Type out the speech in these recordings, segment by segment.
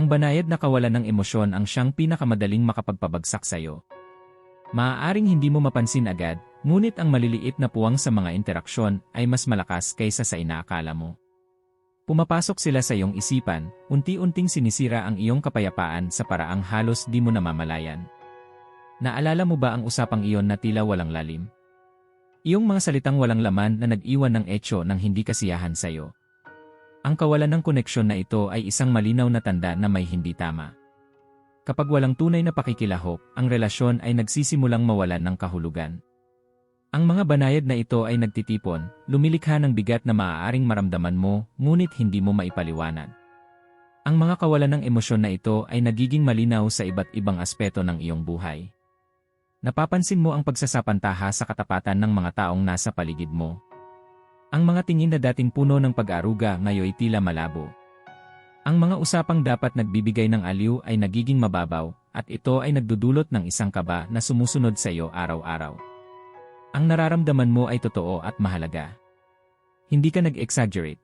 Ang banayad na kawalan ng emosyon ang siyang pinakamadaling makapagpabagsak sa'yo. Maaaring hindi mo mapansin agad, ngunit ang maliliit na puwang sa mga interaksyon ay mas malakas kaysa sa inaakala mo. Pumapasok sila sa iyong isipan, unti-unting sinisira ang iyong kapayapaan sa paraang halos di mo namamalayan. Naalala mo ba ang usapang iyon na tila walang lalim? Iyong mga salitang walang laman na nag-iwan ng etyo ng hindi kasiyahan sa iyo. Ang kawalan ng koneksyon na ito ay isang malinaw na tanda na may hindi tama. Kapag walang tunay na pakikilahok, ang relasyon ay nagsisimulang mawalan ng kahulugan. Ang mga banayad na ito ay nagtitipon, lumilikha ng bigat na maaaring maramdaman mo, ngunit hindi mo maipaliwanag. Ang mga kawalan ng emosyon na ito ay nagiging malinaw sa iba't ibang aspeto ng iyong buhay. Napapansin mo ang pagsasapantaha sa katapatan ng mga taong nasa paligid mo, ang mga tingin na dating puno ng pag-aaruga ngayoy tila malabo. Ang mga usapang dapat nagbibigay ng aliw ay nagiging mababaw, at ito ay nagdudulot ng isang kaba na sumusunod sa iyo araw-araw. Ang nararamdaman mo ay totoo at mahalaga. Hindi ka nag-exaggerate.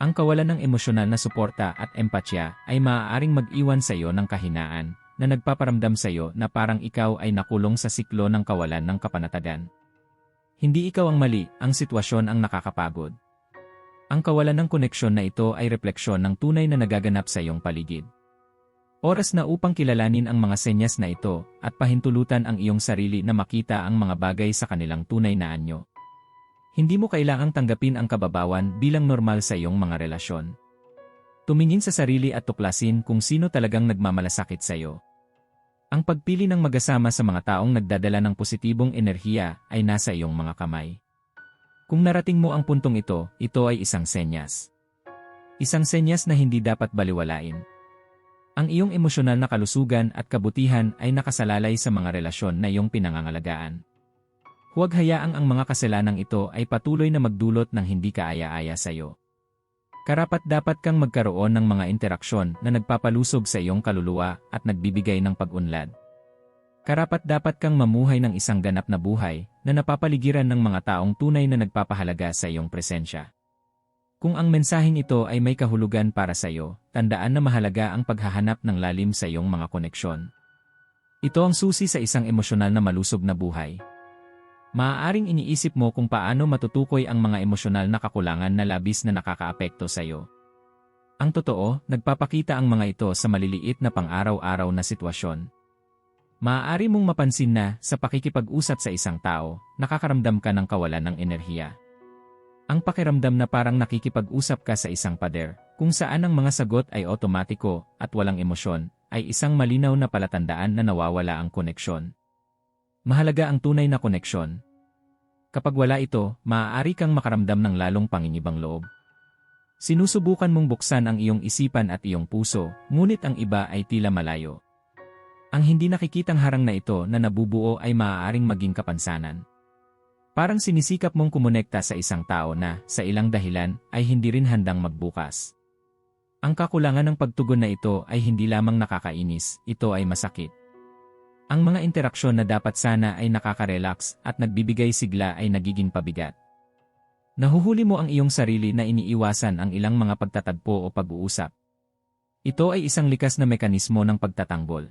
Ang kawalan ng emosyonal na suporta at empatya ay maaaring mag-iwan sa iyo ng kahinaan na nagpaparamdam sa iyo na parang ikaw ay nakulong sa siklo ng kawalan ng kapanatagan. Hindi ikaw ang mali, ang sitwasyon ang nakakapagod. Ang kawalan ng koneksyon na ito ay refleksyon ng tunay na nagaganap sa iyong paligid. Oras na upang kilalanin ang mga senyas na ito at pahintulutan ang iyong sarili na makita ang mga bagay sa kanilang tunay na anyo. Hindi mo kailangang tanggapin ang kababawan bilang normal sa iyong mga relasyon. Tumingin sa sarili at tuklasin kung sino talagang nagmamalasakit sa iyo. Ang pagpili ng magasama sa mga taong nagdadala ng positibong enerhiya ay nasa iyong mga kamay. Kung narating mo ang puntong ito, ito ay isang senyas. Isang senyas na hindi dapat baliwalain. Ang iyong emosyonal na kalusugan at kabutihan ay nakasalalay sa mga relasyon na iyong pinangangalagaan. Huwag hayaang ang mga kasalanang ito ay patuloy na magdulot ng hindi kaaya-aya sa iyo. Karapat dapat kang magkaroon ng mga interaksyon na nagpapalusog sa iyong kaluluwa at nagbibigay ng pag-unlad. Karapat dapat kang mamuhay ng isang ganap na buhay na napapaligiran ng mga taong tunay na nagpapahalaga sa iyong presensya. Kung ang mensaheng ito ay may kahulugan para sa iyo, tandaan na mahalaga ang paghahanap ng lalim sa iyong mga koneksyon. Ito ang susi sa isang emosyonal na malusog na buhay. Maaaring iniisip mo kung paano matutukoy ang mga emosyonal na kakulangan na labis na nakakaapekto sa iyo. Ang totoo, nagpapakita ang mga ito sa maliliit na pang-araw-araw na sitwasyon. Maaari mong mapansin na, sa pakikipag-usap sa isang tao, nakakaramdam ka ng kawalan ng enerhiya. Ang pakiramdam na parang nakikipag-usap ka sa isang pader, kung saan ang mga sagot ay otomatiko at walang emosyon, ay isang malinaw na palatandaan na nawawala ang koneksyon. Mahalaga ang tunay na koneksyon, Kapag wala ito, maaari kang makaramdam ng lalong pangingibang loob. Sinusubukan mong buksan ang iyong isipan at iyong puso, ngunit ang iba ay tila malayo. Ang hindi nakikitang harang na ito na nabubuo ay maaaring maging kapansanan. Parang sinisikap mong kumonekta sa isang tao na, sa ilang dahilan, ay hindi rin handang magbukas. Ang kakulangan ng pagtugon na ito ay hindi lamang nakakainis, ito ay masakit. Ang mga interaksyon na dapat sana ay nakaka-relax at nagbibigay sigla ay nagiging pabigat. Nahuhuli mo ang iyong sarili na iniiwasan ang ilang mga pagtatagpo o pag-uusap. Ito ay isang likas na mekanismo ng pagtatanggol.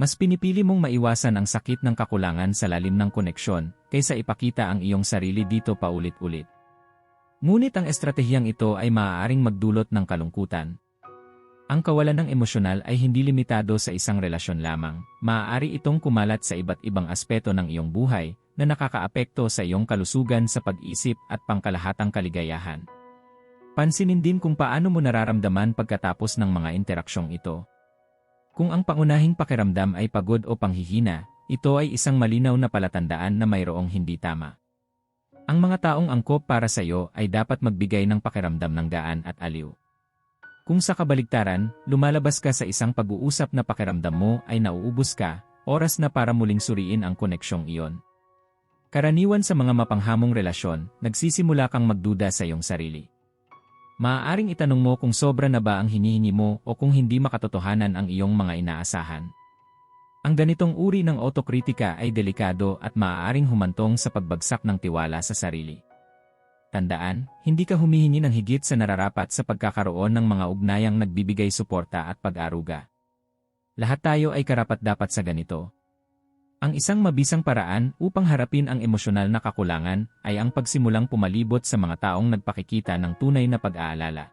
Mas pinipili mong maiwasan ang sakit ng kakulangan sa lalim ng koneksyon kaysa ipakita ang iyong sarili dito paulit-ulit. Ngunit ang estratehiyang ito ay maaaring magdulot ng kalungkutan, ang kawalan ng emosyonal ay hindi limitado sa isang relasyon lamang. Maaari itong kumalat sa iba't ibang aspeto ng iyong buhay na nakakaapekto sa iyong kalusugan sa pag-isip at pangkalahatang kaligayahan. Pansinin din kung paano mo nararamdaman pagkatapos ng mga interaksyong ito. Kung ang pangunahing pakiramdam ay pagod o panghihina, ito ay isang malinaw na palatandaan na mayroong hindi tama. Ang mga taong angkop para sa iyo ay dapat magbigay ng pakiramdam ng gaan at aliw. Kung sa kabaligtaran, lumalabas ka sa isang pag-uusap na pakiramdam mo ay nauubos ka, oras na para muling suriin ang koneksyong iyon. Karaniwan sa mga mapanghamong relasyon, nagsisimula kang magduda sa iyong sarili. Maaaring itanong mo kung sobra na ba ang hinihingi mo o kung hindi makatotohanan ang iyong mga inaasahan. Ang ganitong uri ng otokritika ay delikado at maaaring humantong sa pagbagsak ng tiwala sa sarili. Tandaan, hindi ka humihingi ng higit sa nararapat sa pagkakaroon ng mga ugnayang nagbibigay suporta at pag-aruga. Lahat tayo ay karapat-dapat sa ganito. Ang isang mabisang paraan upang harapin ang emosyonal na kakulangan ay ang pagsimulang pumalibot sa mga taong nagpakikita ng tunay na pag-aalala.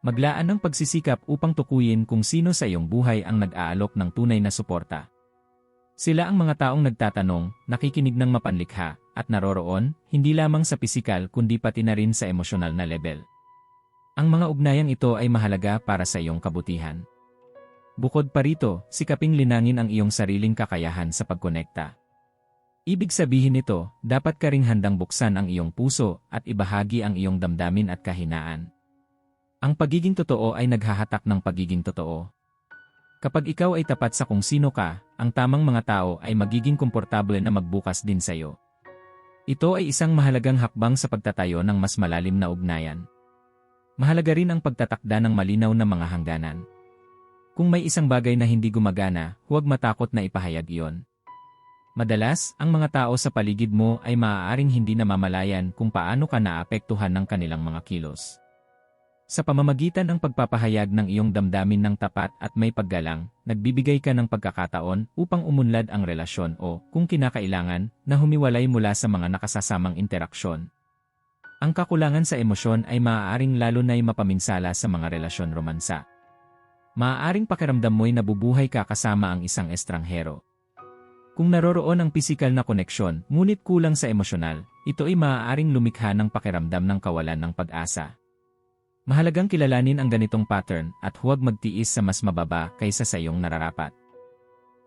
Maglaan ng pagsisikap upang tukuyin kung sino sa iyong buhay ang nag-aalok ng tunay na suporta. Sila ang mga taong nagtatanong, nakikinig ng mapanlikha, at naroroon, hindi lamang sa pisikal kundi pati na rin sa emosyonal na level. Ang mga ugnayang ito ay mahalaga para sa iyong kabutihan. Bukod pa rito, sikaping linangin ang iyong sariling kakayahan sa pagkonekta. Ibig sabihin nito, dapat ka ring handang buksan ang iyong puso at ibahagi ang iyong damdamin at kahinaan. Ang pagiging totoo ay naghahatak ng pagiging totoo. Kapag ikaw ay tapat sa kung sino ka, ang tamang mga tao ay magiging komportable na magbukas din sa iyo. Ito ay isang mahalagang hakbang sa pagtatayo ng mas malalim na ugnayan. Mahalaga rin ang pagtatakda ng malinaw na mga hangganan. Kung may isang bagay na hindi gumagana, huwag matakot na ipahayag iyon. Madalas, ang mga tao sa paligid mo ay maaaring hindi namamalayan kung paano ka naapektuhan ng kanilang mga kilos. Sa pamamagitan ng pagpapahayag ng iyong damdamin ng tapat at may paggalang, nagbibigay ka ng pagkakataon upang umunlad ang relasyon o, kung kinakailangan, na humiwalay mula sa mga nakasasamang interaksyon. Ang kakulangan sa emosyon ay maaaring lalo na'y mapaminsala sa mga relasyon romansa. Maaaring pakiramdam mo'y nabubuhay ka kasama ang isang estranghero. Kung naroroon ang pisikal na koneksyon, ngunit kulang sa emosyonal, ito ay maaaring lumikha ng pakiramdam ng kawalan ng pag-asa. Mahalagang kilalanin ang ganitong pattern at huwag magtiis sa mas mababa kaysa sa iyong nararapat.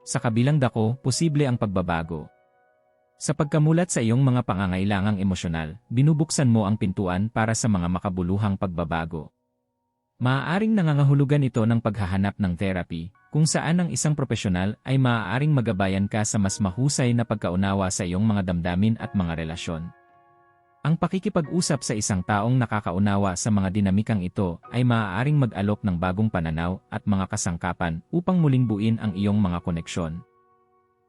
Sa kabilang dako, posible ang pagbabago. Sa pagkamulat sa iyong mga pangangailangang emosyonal, binubuksan mo ang pintuan para sa mga makabuluhang pagbabago. Maaaring nangangahulugan ito ng paghahanap ng therapy, kung saan ang isang profesional ay maaaring magabayan ka sa mas mahusay na pagkaunawa sa iyong mga damdamin at mga relasyon. Ang pakikipag-usap sa isang taong nakakaunawa sa mga dinamikang ito ay maaaring mag-alok ng bagong pananaw at mga kasangkapan upang muling buin ang iyong mga koneksyon.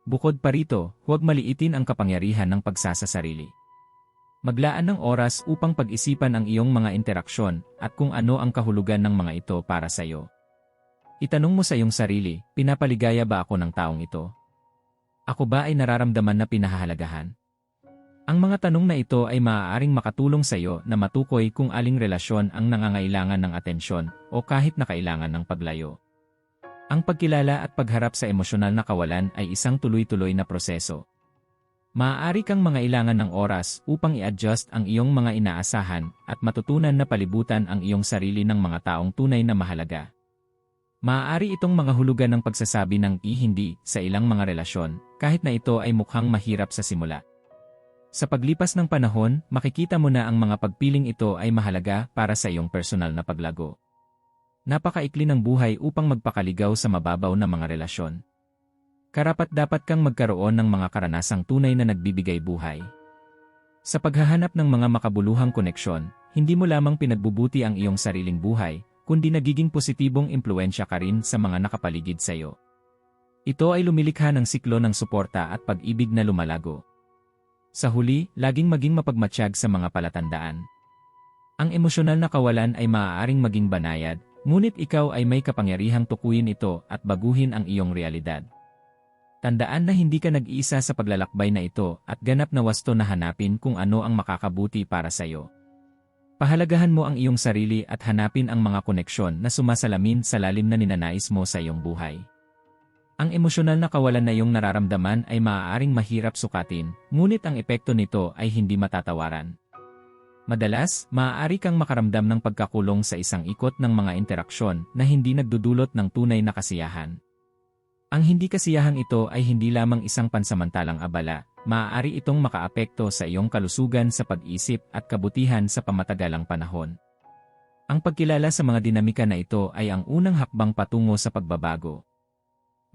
Bukod pa rito, huwag maliitin ang kapangyarihan ng pagsasasarili. Maglaan ng oras upang pag-isipan ang iyong mga interaksyon at kung ano ang kahulugan ng mga ito para sa iyo. Itanong mo sa iyong sarili, pinapaligaya ba ako ng taong ito? Ako ba ay nararamdaman na pinahahalagahan? Ang mga tanong na ito ay maaaring makatulong sa iyo na matukoy kung aling relasyon ang nangangailangan ng atensyon o kahit na kailangan ng paglayo. Ang pagkilala at pagharap sa emosyonal na kawalan ay isang tuloy-tuloy na proseso. Maaari kang mangailangan ng oras upang i-adjust ang iyong mga inaasahan at matutunan na palibutan ang iyong sarili ng mga taong tunay na mahalaga. Maaari itong mga hulugan ng pagsasabi ng i-hindi sa ilang mga relasyon, kahit na ito ay mukhang mahirap sa simula. Sa paglipas ng panahon, makikita mo na ang mga pagpiling ito ay mahalaga para sa iyong personal na paglago. Napakaikli ng buhay upang magpakaligaw sa mababaw na mga relasyon. Karapat dapat kang magkaroon ng mga karanasang tunay na nagbibigay buhay. Sa paghahanap ng mga makabuluhang koneksyon, hindi mo lamang pinagbubuti ang iyong sariling buhay, kundi nagiging positibong impluensya ka rin sa mga nakapaligid sa iyo. Ito ay lumilikha ng siklo ng suporta at pag-ibig na lumalago. Sa huli, laging maging mapagmatsyag sa mga palatandaan. Ang emosyonal na kawalan ay maaaring maging banayad, ngunit ikaw ay may kapangyarihang tukuyin ito at baguhin ang iyong realidad. Tandaan na hindi ka nag-iisa sa paglalakbay na ito at ganap na wasto na hanapin kung ano ang makakabuti para sa iyo. Pahalagahan mo ang iyong sarili at hanapin ang mga koneksyon na sumasalamin sa lalim na ninanais mo sa iyong buhay. Ang emosyonal na kawalan na iyong nararamdaman ay maaaring mahirap sukatin, ngunit ang epekto nito ay hindi matatawaran. Madalas, maaari kang makaramdam ng pagkakulong sa isang ikot ng mga interaksyon na hindi nagdudulot ng tunay na kasiyahan. Ang hindi kasiyahang ito ay hindi lamang isang pansamantalang abala, maaari itong makaapekto sa iyong kalusugan sa pag-isip at kabutihan sa pamatagalang panahon. Ang pagkilala sa mga dinamika na ito ay ang unang hakbang patungo sa pagbabago.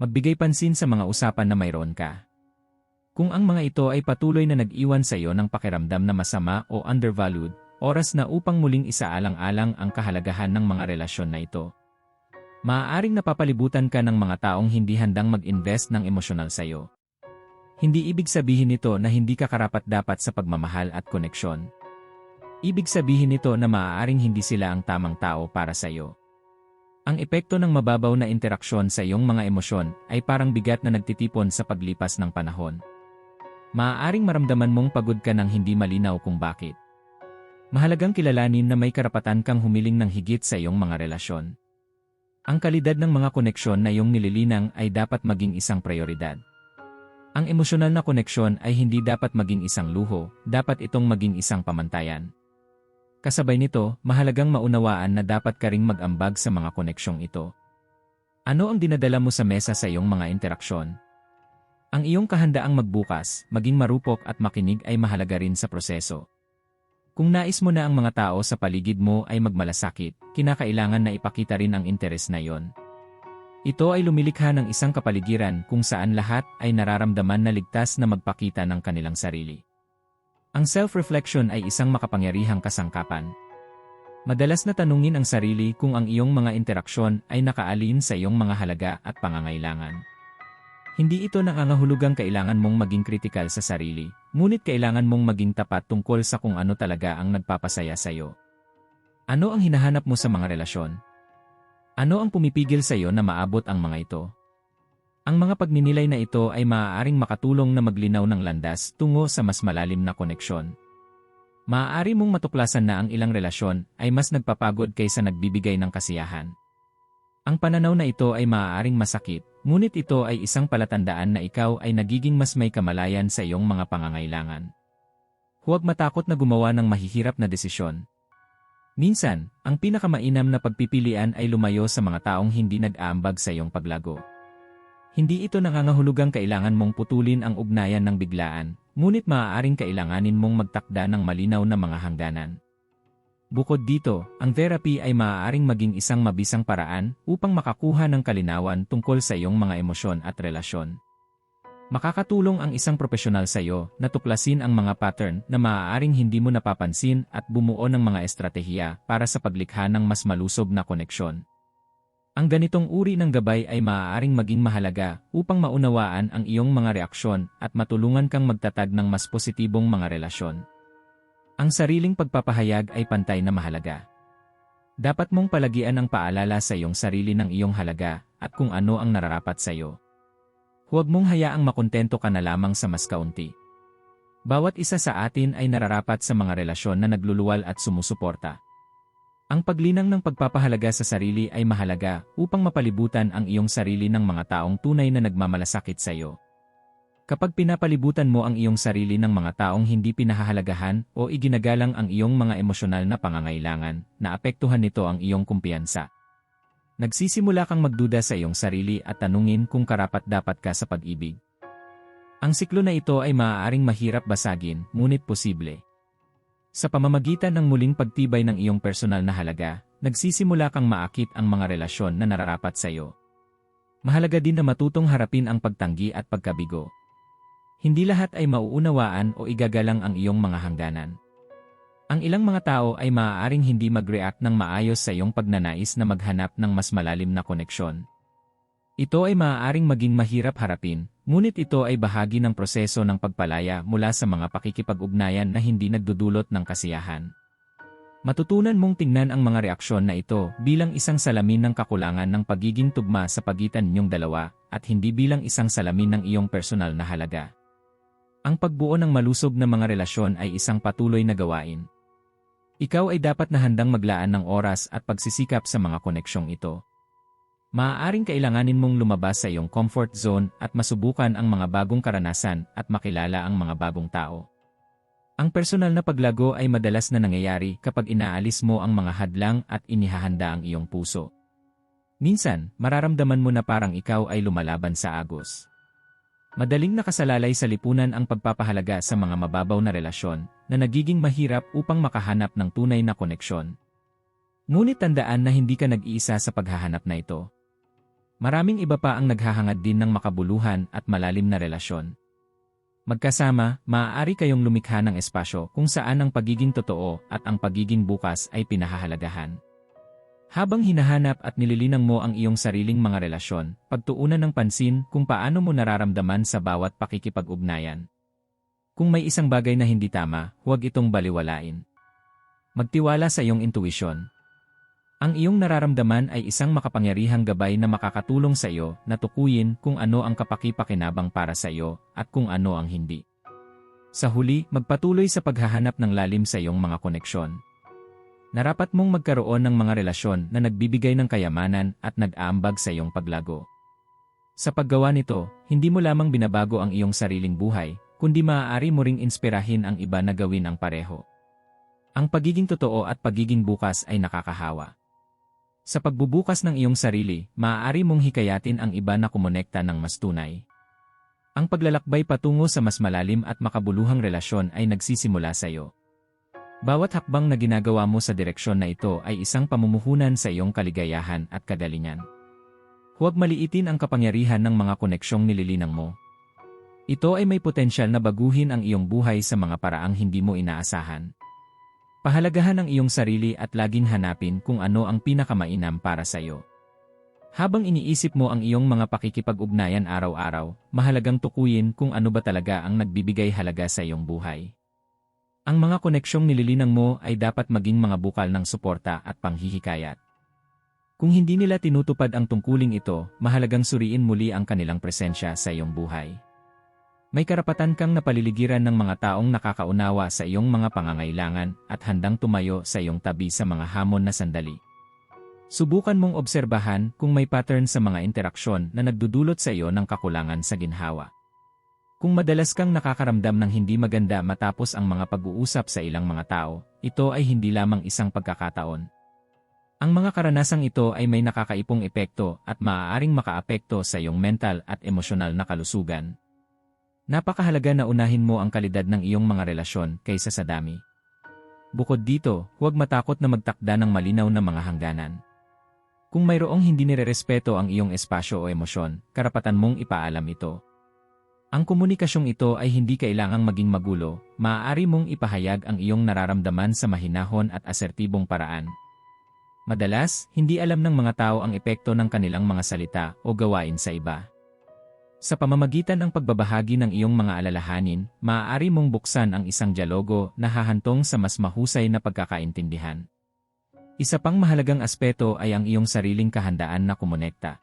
Magbigay pansin sa mga usapan na mayroon ka. Kung ang mga ito ay patuloy na nag-iwan sa iyo ng pakiramdam na masama o undervalued, oras na upang muling isaalang-alang ang kahalagahan ng mga relasyon na ito. Maaaring napapalibutan ka ng mga taong hindi handang mag-invest ng emosyonal sa iyo. Hindi ibig sabihin nito na hindi ka karapat-dapat sa pagmamahal at koneksyon. Ibig sabihin nito na maaaring hindi sila ang tamang tao para sa iyo. Ang epekto ng mababaw na interaksyon sa iyong mga emosyon ay parang bigat na nagtitipon sa paglipas ng panahon. Maaaring maramdaman mong pagod ka ng hindi malinaw kung bakit. Mahalagang kilalanin na may karapatan kang humiling ng higit sa iyong mga relasyon. Ang kalidad ng mga koneksyon na iyong nililinang ay dapat maging isang prioridad. Ang emosyonal na koneksyon ay hindi dapat maging isang luho, dapat itong maging isang pamantayan. Kasabay nito, mahalagang maunawaan na dapat ka ring mag-ambag sa mga koneksyong ito. Ano ang dinadala mo sa mesa sa iyong mga interaksyon? Ang iyong kahandaang magbukas, maging marupok at makinig ay mahalaga rin sa proseso. Kung nais mo na ang mga tao sa paligid mo ay magmalasakit, kinakailangan na ipakita rin ang interes na iyon. Ito ay lumilikha ng isang kapaligiran kung saan lahat ay nararamdaman na ligtas na magpakita ng kanilang sarili. Ang self-reflection ay isang makapangyarihang kasangkapan. Madalas na tanungin ang sarili kung ang iyong mga interaksyon ay nakaalin sa iyong mga halaga at pangangailangan. Hindi ito nangangahulugang kailangan mong maging kritikal sa sarili, ngunit kailangan mong maging tapat tungkol sa kung ano talaga ang nagpapasaya sa iyo. Ano ang hinahanap mo sa mga relasyon? Ano ang pumipigil sa iyo na maabot ang mga ito? Ang mga pagninilay na ito ay maaaring makatulong na maglinaw ng landas tungo sa mas malalim na koneksyon. Maaari mong matuklasan na ang ilang relasyon ay mas nagpapagod kaysa nagbibigay ng kasiyahan. Ang pananaw na ito ay maaaring masakit, ngunit ito ay isang palatandaan na ikaw ay nagiging mas may kamalayan sa iyong mga pangangailangan. Huwag matakot na gumawa ng mahihirap na desisyon. Minsan, ang pinakamainam na pagpipilian ay lumayo sa mga taong hindi nag-aambag sa iyong paglago. Hindi ito nangangahulugang kailangan mong putulin ang ugnayan ng biglaan, ngunit maaaring kailanganin mong magtakda ng malinaw na mga hangganan. Bukod dito, ang therapy ay maaaring maging isang mabisang paraan upang makakuha ng kalinawan tungkol sa iyong mga emosyon at relasyon. Makakatulong ang isang profesional sa iyo na tuklasin ang mga pattern na maaaring hindi mo napapansin at bumuo ng mga estratehiya para sa paglikha ng mas malusob na koneksyon. Ang ganitong uri ng gabay ay maaaring maging mahalaga upang maunawaan ang iyong mga reaksyon at matulungan kang magtatag ng mas positibong mga relasyon. Ang sariling pagpapahayag ay pantay na mahalaga. Dapat mong palagian ang paalala sa iyong sarili ng iyong halaga at kung ano ang nararapat sa iyo. Huwag mong hayaang makontento ka na lamang sa mas kaunti. Bawat isa sa atin ay nararapat sa mga relasyon na nagluluwal at sumusuporta. Ang paglinang ng pagpapahalaga sa sarili ay mahalaga upang mapalibutan ang iyong sarili ng mga taong tunay na nagmamalasakit sa iyo. Kapag pinapalibutan mo ang iyong sarili ng mga taong hindi pinahahalagahan o iginagalang ang iyong mga emosyonal na pangangailangan, naapektuhan nito ang iyong kumpiyansa. Nagsisimula kang magduda sa iyong sarili at tanungin kung karapat-dapat ka sa pag-ibig. Ang siklo na ito ay maaaring mahirap basagin, ngunit posible. Sa pamamagitan ng muling pagtibay ng iyong personal na halaga, nagsisimula kang maakit ang mga relasyon na nararapat sa iyo. Mahalaga din na matutong harapin ang pagtanggi at pagkabigo. Hindi lahat ay mauunawaan o igagalang ang iyong mga hangganan. Ang ilang mga tao ay maaaring hindi mag-react ng maayos sa iyong pagnanais na maghanap ng mas malalim na koneksyon. Ito ay maaaring maging mahirap harapin, ngunit ito ay bahagi ng proseso ng pagpalaya mula sa mga pakikipag-ugnayan na hindi nagdudulot ng kasiyahan. Matutunan mong tingnan ang mga reaksyon na ito bilang isang salamin ng kakulangan ng pagiging tugma sa pagitan ninyong dalawa at hindi bilang isang salamin ng iyong personal na halaga. Ang pagbuo ng malusog na mga relasyon ay isang patuloy na gawain. Ikaw ay dapat na handang maglaan ng oras at pagsisikap sa mga koneksyong ito. Maaaring kailanganin mong lumabas sa iyong comfort zone at masubukan ang mga bagong karanasan at makilala ang mga bagong tao. Ang personal na paglago ay madalas na nangyayari kapag inaalis mo ang mga hadlang at inihahanda ang iyong puso. Minsan, mararamdaman mo na parang ikaw ay lumalaban sa agos. Madaling nakasalalay sa lipunan ang pagpapahalaga sa mga mababaw na relasyon na nagiging mahirap upang makahanap ng tunay na koneksyon. Ngunit tandaan na hindi ka nag-iisa sa paghahanap na ito. Maraming iba pa ang naghahangad din ng makabuluhan at malalim na relasyon. Magkasama, maaari kayong lumikha ng espasyo kung saan ang pagiging totoo at ang pagiging bukas ay pinahahalagahan. Habang hinahanap at nililinang mo ang iyong sariling mga relasyon, pagtuunan ng pansin kung paano mo nararamdaman sa bawat pakikipag-ugnayan. Kung may isang bagay na hindi tama, huwag itong baliwalain. Magtiwala sa iyong intuisyon. Ang iyong nararamdaman ay isang makapangyarihang gabay na makakatulong sa iyo na tukuyin kung ano ang kapaki-pakinabang para sa iyo at kung ano ang hindi. Sa huli, magpatuloy sa paghahanap ng lalim sa iyong mga koneksyon. Narapat mong magkaroon ng mga relasyon na nagbibigay ng kayamanan at nag-aambag sa iyong paglago. Sa paggawa nito, hindi mo lamang binabago ang iyong sariling buhay, kundi maaari mo ring inspirahin ang iba na gawin ang pareho. Ang pagiging totoo at pagiging bukas ay nakakahawa. Sa pagbubukas ng iyong sarili, maaari mong hikayatin ang iba na kumonekta ng mas tunay. Ang paglalakbay patungo sa mas malalim at makabuluhang relasyon ay nagsisimula sa iyo. Bawat hakbang na ginagawa mo sa direksyon na ito ay isang pamumuhunan sa iyong kaligayahan at kagalingan. Huwag maliitin ang kapangyarihan ng mga koneksyong nililinang mo. Ito ay may potensyal na baguhin ang iyong buhay sa mga paraang hindi mo inaasahan. Pahalagahan ang iyong sarili at laging hanapin kung ano ang pinakamainam para sa iyo. Habang iniisip mo ang iyong mga pakikipag-ugnayan araw-araw, mahalagang tukuyin kung ano ba talaga ang nagbibigay halaga sa iyong buhay. Ang mga koneksyong nililinang mo ay dapat maging mga bukal ng suporta at panghihikayat. Kung hindi nila tinutupad ang tungkuling ito, mahalagang suriin muli ang kanilang presensya sa iyong buhay. May karapatan kang napaliligiran ng mga taong nakakaunawa sa iyong mga pangangailangan at handang tumayo sa iyong tabi sa mga hamon na sandali. Subukan mong obserbahan kung may pattern sa mga interaksyon na nagdudulot sa iyo ng kakulangan sa ginhawa. Kung madalas kang nakakaramdam ng hindi maganda matapos ang mga pag-uusap sa ilang mga tao, ito ay hindi lamang isang pagkakataon. Ang mga karanasang ito ay may nakakaipong epekto at maaaring makaapekto sa iyong mental at emosyonal na kalusugan. Napakahalaga na unahin mo ang kalidad ng iyong mga relasyon kaysa sa dami. Bukod dito, huwag matakot na magtakda ng malinaw na mga hangganan. Kung mayroong hindi nirerespeto ang iyong espasyo o emosyon, karapatan mong ipaalam ito. Ang komunikasyong ito ay hindi kailangang maging magulo, maaari mong ipahayag ang iyong nararamdaman sa mahinahon at asertibong paraan. Madalas, hindi alam ng mga tao ang epekto ng kanilang mga salita o gawain sa iba. Sa pamamagitan ng pagbabahagi ng iyong mga alalahanin, maaari mong buksan ang isang dialogo na hahantong sa mas mahusay na pagkakaintindihan. Isa pang mahalagang aspeto ay ang iyong sariling kahandaan na kumonekta.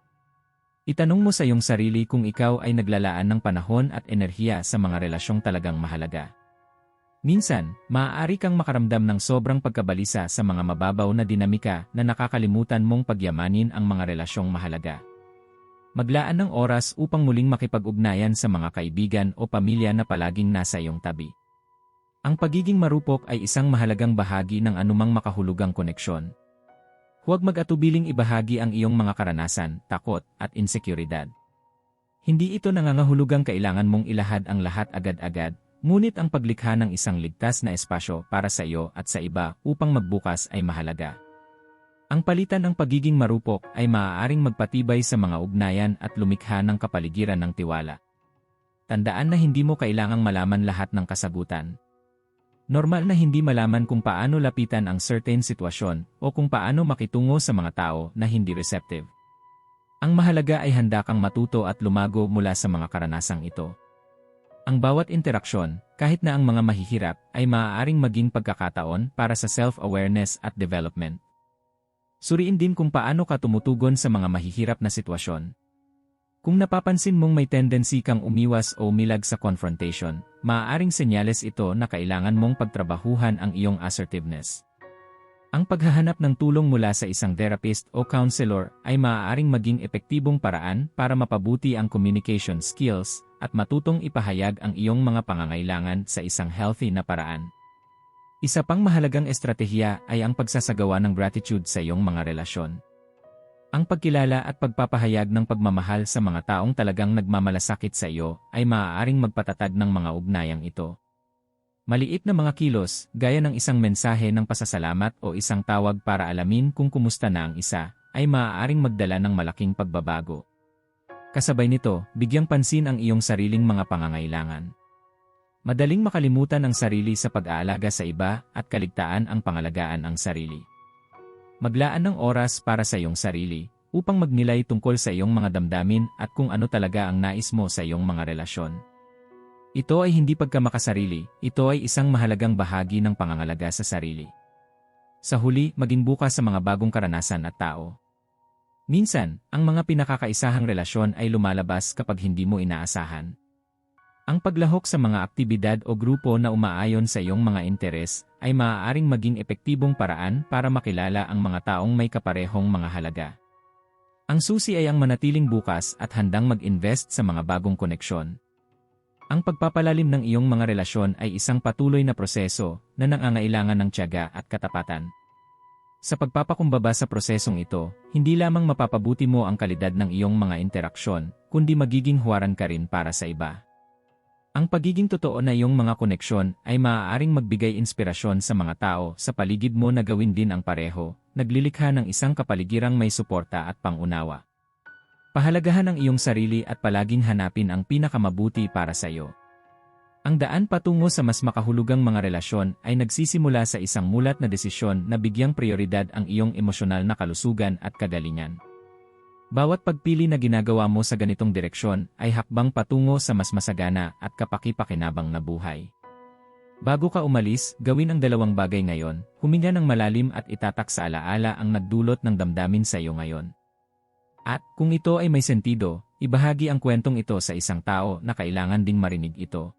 Itanong mo sa iyong sarili kung ikaw ay naglalaan ng panahon at enerhiya sa mga relasyong talagang mahalaga. Minsan, maaari kang makaramdam ng sobrang pagkabalisa sa mga mababaw na dinamika na nakakalimutan mong pagyamanin ang mga relasyong mahalaga. Maglaan ng oras upang muling makipag-ugnayan sa mga kaibigan o pamilya na palaging nasa iyong tabi. Ang pagiging marupok ay isang mahalagang bahagi ng anumang makahulugang koneksyon. Huwag mag-atubiling ibahagi ang iyong mga karanasan, takot, at insekuridad. Hindi ito nangangahulugang kailangan mong ilahad ang lahat agad-agad, ngunit ang paglikha ng isang ligtas na espasyo para sa iyo at sa iba upang magbukas ay mahalaga. Ang palitan ng pagiging marupok ay maaaring magpatibay sa mga ugnayan at lumikha ng kapaligiran ng tiwala. Tandaan na hindi mo kailangang malaman lahat ng kasagutan. Normal na hindi malaman kung paano lapitan ang certain sitwasyon o kung paano makitungo sa mga tao na hindi receptive. Ang mahalaga ay handa kang matuto at lumago mula sa mga karanasang ito. Ang bawat interaksyon, kahit na ang mga mahihirap, ay maaaring maging pagkakataon para sa self-awareness at development. Suriin din kung paano ka tumutugon sa mga mahihirap na sitwasyon. Kung napapansin mong may tendency kang umiwas o umilag sa confrontation, maaaring senyales ito na kailangan mong pagtrabahuhan ang iyong assertiveness. Ang paghahanap ng tulong mula sa isang therapist o counselor ay maaaring maging epektibong paraan para mapabuti ang communication skills at matutong ipahayag ang iyong mga pangangailangan sa isang healthy na paraan. Isa pang mahalagang estratehiya ay ang pagsasagawa ng gratitude sa iyong mga relasyon. Ang pagkilala at pagpapahayag ng pagmamahal sa mga taong talagang nagmamalasakit sa iyo ay maaaring magpatatag ng mga ugnayang ito. Maliit na mga kilos, gaya ng isang mensahe ng pasasalamat o isang tawag para alamin kung kumusta na ang isa, ay maaaring magdala ng malaking pagbabago. Kasabay nito, bigyang pansin ang iyong sariling mga pangangailangan. Madaling makalimutan ang sarili sa pag-aalaga sa iba at kaligtaan ang pangalagaan ang sarili. Maglaan ng oras para sa iyong sarili upang magnilay tungkol sa iyong mga damdamin at kung ano talaga ang nais mo sa iyong mga relasyon. Ito ay hindi pagkamakasarili, ito ay isang mahalagang bahagi ng pangangalaga sa sarili. Sa huli, maging bukas sa mga bagong karanasan at tao. Minsan, ang mga pinakakaisahang relasyon ay lumalabas kapag hindi mo inaasahan. Ang paglahok sa mga aktibidad o grupo na umaayon sa iyong mga interes ay maaaring maging epektibong paraan para makilala ang mga taong may kaparehong mga halaga. Ang susi ay ang manatiling bukas at handang mag-invest sa mga bagong koneksyon. Ang pagpapalalim ng iyong mga relasyon ay isang patuloy na proseso na nangangailangan ng tiyaga at katapatan. Sa pagpapakumbaba sa prosesong ito, hindi lamang mapapabuti mo ang kalidad ng iyong mga interaksyon, kundi magiging huwaran ka rin para sa iba. Ang pagiging totoo na iyong mga koneksyon ay maaaring magbigay inspirasyon sa mga tao sa paligid mo na gawin din ang pareho, naglilikha ng isang kapaligirang may suporta at pangunawa. Pahalagahan ang iyong sarili at palaging hanapin ang pinakamabuti para sa iyo. Ang daan patungo sa mas makahulugang mga relasyon ay nagsisimula sa isang mulat na desisyon na bigyang prioridad ang iyong emosyonal na kalusugan at kagalingan. Bawat pagpili na ginagawa mo sa ganitong direksyon ay hakbang patungo sa mas masagana at kapaki-pakinabang na buhay. Bago ka umalis, gawin ang dalawang bagay ngayon, huminga ng malalim at itatak sa alaala ang nagdulot ng damdamin sa iyo ngayon. At, kung ito ay may sentido, ibahagi ang kwentong ito sa isang tao na kailangan ding marinig ito.